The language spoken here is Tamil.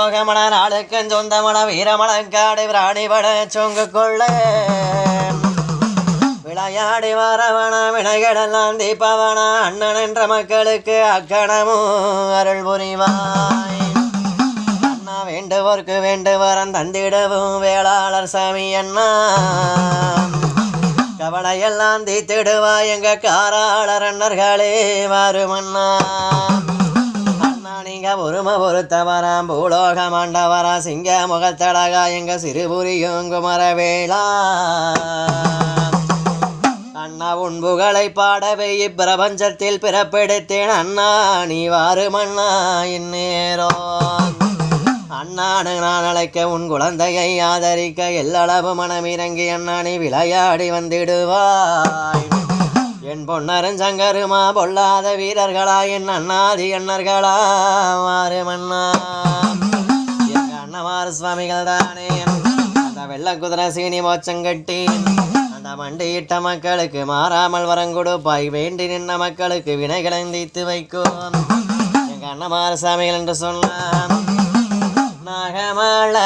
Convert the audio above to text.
சோகமன நாளுக்கும் சொந்தமன வீரமணக்காடு பிராணிபட சொங்கு கொள்ள விளையாடி வரவன வினைகளெல்லாம் தீபவன அண்ணன் என்ற மக்களுக்கு அக்கணமும் அருள் புரிவாய். அண்ணா வேண்டுவோர்க்கு வேண்டுவரம் தந்திடவும் வேளாளர் சாமி அண்ணா. கவலையெல்லாம் தீத்திடுவாய் எங்க காராளர் அண்ணர்களே வருமண்ணா. சிங்க உரும ஒரும பூலோக மாண்டவரா சிங்க முகத்தழகா எங்க சிறுபுரியும் குமரவேளா அண்ணா உன் புகழை பாடவே இப்பிரபஞ்சத்தில் பிறப்பெடுத்தேன். அண்ணா நீ வாருமண்ணா இந்நேரோ அண்ணாடு நான் அழைக்க உன் குழந்தையை ஆதரிக்க எல்லளவு மனமிறங்கி அண்ணா நீ விளையாடி வந்திடுவாய். என் பொன்னரஞ்சங்கருமா பொல்லாத வீரர்களா என் அண்ணாதி எண்ணர்களா மாறு மன்னா. எங்க அண்ணமாறு சுவாமிகள் தானே. அந்த வெள்ள குதிரை சீனி மோச்சங்கட்டி அந்த மண்டியிட்ட மக்களுக்கு மாறாமல் வரங்கொடுப்பாய் வேண்டி நின்ற மக்களுக்கு வினைகளை தீத்து வைக்கும். எங்க அண்ணமாறு சாமிகள் என்று சொன்னான். நாகமழ